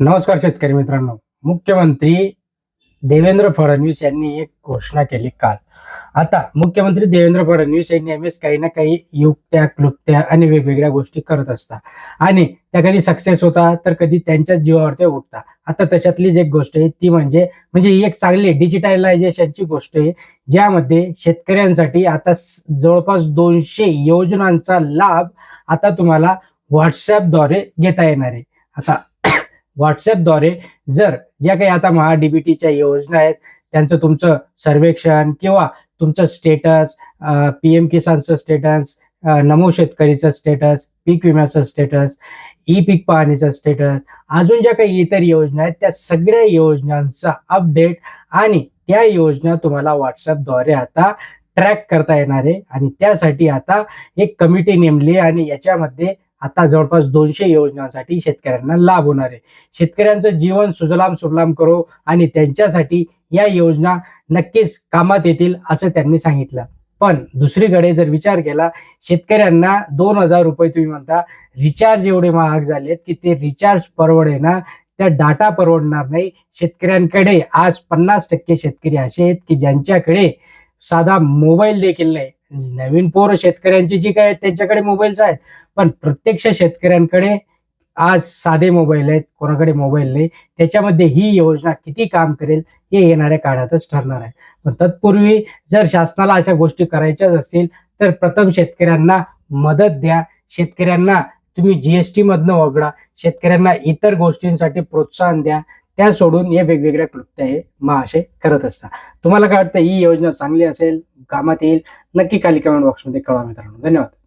नमस्कार शेतकरी मित्रांनो. मुख्यमंत्री देवेंद्र फडणवीस यांनी एक घोषणा केली काल. आता मुख्यमंत्री देवेंद्र फडणवीस हे नेहमीच काही ना काही युक्त्या क्लुप्त्या आणि वेगवेगळ्या गोष्टी करत असतात. आणि त्या कधी सक्सेस होता तर कधी त्यांच्याच जीवावर ते उठतात आता तशातलीच एक गोष्ट आहे ती म्हणजे म्हणजे ही एक चांगली डिजिटलायझेशनची गोष्ट आहे ज्यामध्ये शेतकऱ्यांसाठी आता जवळपास दोनशे योजनांचा लाभ आता तुम्हाला व्हॉट्सअपद्वारे घेता येणार आहे. आता व्हॉट्सॲपद्वारे जर ज्या काही आता महाडीबीटीच्या योजना आहेत त्यांचं तुमचं सर्वेक्षण किंवा तुमचं स्टेटस पी एम किसानचं स्टेटस नमो शेतकरीचं स्टेटस पीक विम्याचं स्टेटस ई पीक पाहणीचं स्टेटस अजून ज्या काही इतर योजना आहेत त्या सगळ्या योजनांचा अपडेट आणि त्या योजना तुम्हाला व्हॉट्सअपद्वारे आता ट्रॅक करता येणार आहे. आणि त्यासाठी आता एक कमिटी नेमली आहे आणि याच्यामध्ये आता जवळपास दोनशे योजनांसाठी शेतकऱ्यांना लाभ होणार आहे. शेतकऱ्यांचं जीवन सुजलाम सुफलाम करो आणि त्यांच्यासाठी या योजना नक्कीच कामात येतील असं त्यांनी सांगितलं. पण दुसरीकडे जर विचार केला शेतकऱ्यांना दोन हजार रुपये तुम्ही म्हणता रिचार्ज एवढे महाग झालेत की ते रिचार्ज परवडे ना? त्या डाटा परवडणार नाही. शेतकऱ्यांकडे आज पन्नास टक्के शेतकरी असे आहेत की ज्यांच्याकडे साधा मोबाईल देखील नाही. नवीन पोर शेतकऱ्यांची जी काय आहेत त्यांच्याकडे मोबाईल्स आहेत. पण प्रत्यक्ष शेतकऱ्यांकडे आज साधे मोबाईल आहेत कोणाकडे मोबाईल नाही. त्याच्यामध्ये ही योजना किती काम करेल हे येणाऱ्या काळातच ठरणार आहे. पण तत्पूर्वी जर शासनाला अशा गोष्टी करायच्याच असतील तर प्रथम शेतकऱ्यांना मदत द्या. शेतकऱ्यांना तुम्ही जीएसटी मधनं वगळा. शेतकऱ्यांना इतर गोष्टींसाठी प्रोत्साहन द्या. त्या सोडून हे वेगवेगळ्या कृत्य हे महाशय करत असता तुम्हाला काय वाटतं ही योजना चांगली असेल? कामात येईल. नक्की खाली कमेंट बॉक्समध्ये कळवा मित्रांनो. धन्यवाद.